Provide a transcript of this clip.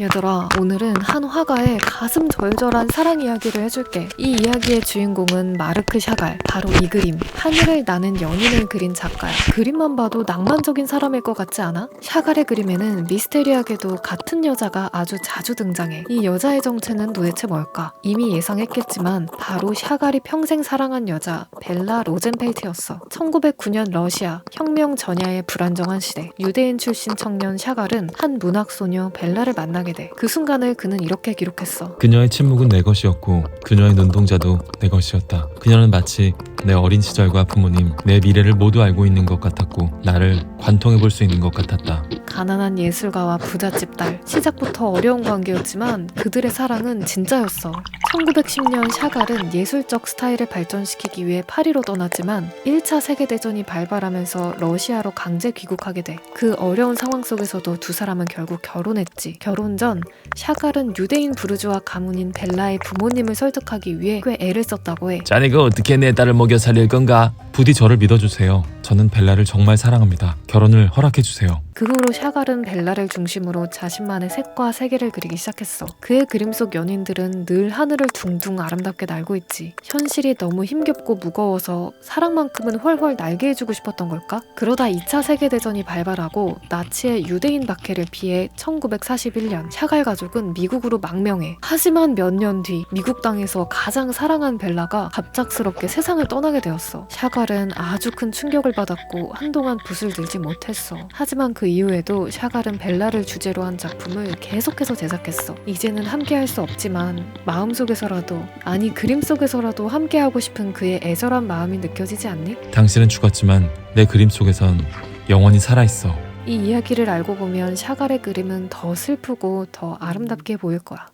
얘들아, 오늘은 한 화가의 가슴 절절한 사랑 이야기를 해줄게. 이 이야기의 주인공은 마르크 샤갈, 바로 이 그림. 하늘을 나는 연인을 그린 작가야. 그림만 봐도 낭만적인 사람일 것 같지 않아? 샤갈의 그림에는 미스테리하게도 같은 여자가 아주 자주 등장해. 이 여자의 정체는 도대체 뭘까? 이미 예상했겠지만 바로 샤갈이 평생 사랑한 여자 벨라 로젠펠트였어. 1909년 러시아 혁명 전야의 불안정한 시대 유대인 출신 청년 샤갈은 한 문학 소녀 벨라를 만나 게 돼. 그 순간을 그는 이렇게 기록했어. 그녀의 침묵은 내 것이었고 그녀의 눈동자도 내 것이었다. 그녀는 마치 내 어린 시절과 부모님, 내 미래를 모두 알고 있는 것 같았고 나를 관통해 볼 수 있는 것 같았다. 가난한 예술가와 부잣집 딸. 시작부터 어려운 관계였지만 그들의 사랑은 진짜였어. 1910년 샤갈은 예술적 스타일을 발전시키기 위해 파리로 떠났지만 1차 세계대전이 발발하면서 러시아로 강제 귀국하게 돼. 그 어려운 상황 속에서도 두 사람은 결국 결혼했지. 결혼 전 샤갈은 유대인 부르주아 가문인 벨라의 부모님을 설득하기 위해 꽤 애를 썼다고 해. 자네가 어떻게 내 딸을 먹여 살릴 건가? 부디 저를 믿어주세요. 저는 벨라를 정말 사랑합니다. 결혼을 허락해 주세요. 그 후로 샤갈은 벨라를 중심으로 자신만의 색과 세계를 그리기 시작했어. 그의 그림 속 연인들은 늘 하늘을 둥둥 아름답게 날고 있지. 현실이 너무 힘겹고 무거워서 사랑만큼은 훨훨 날게 해주고 싶었던 걸까? 그러다 2차 세계대전이 발발하고 나치의 유대인 박해를 피해 1941년 샤갈 가족은 미국으로 망명해. 하지만 몇 년 뒤 미국 땅에서 가장 사랑한 벨라가 갑작스럽게 세상을 떠나게 되었어. 샤갈은 아주 큰 충격을 받았고 한동안 붓을 들지 못했어. 하지만 그 이후에도 샤갈은 벨라를 주제로 한 작품을 계속해서 제작했어. 이제는 함께할 수 없지만 마음속에서라도 아니 그림 속에서라도 함께하고 싶은 그의 애절한 마음이 느껴지지 않니? 당신은 죽었지만 내 그림 속에선 영원히 살아있어. 이 이야기를 알고 보면 샤갈의 그림은 더 슬프고 더 아름답게 보일 거야.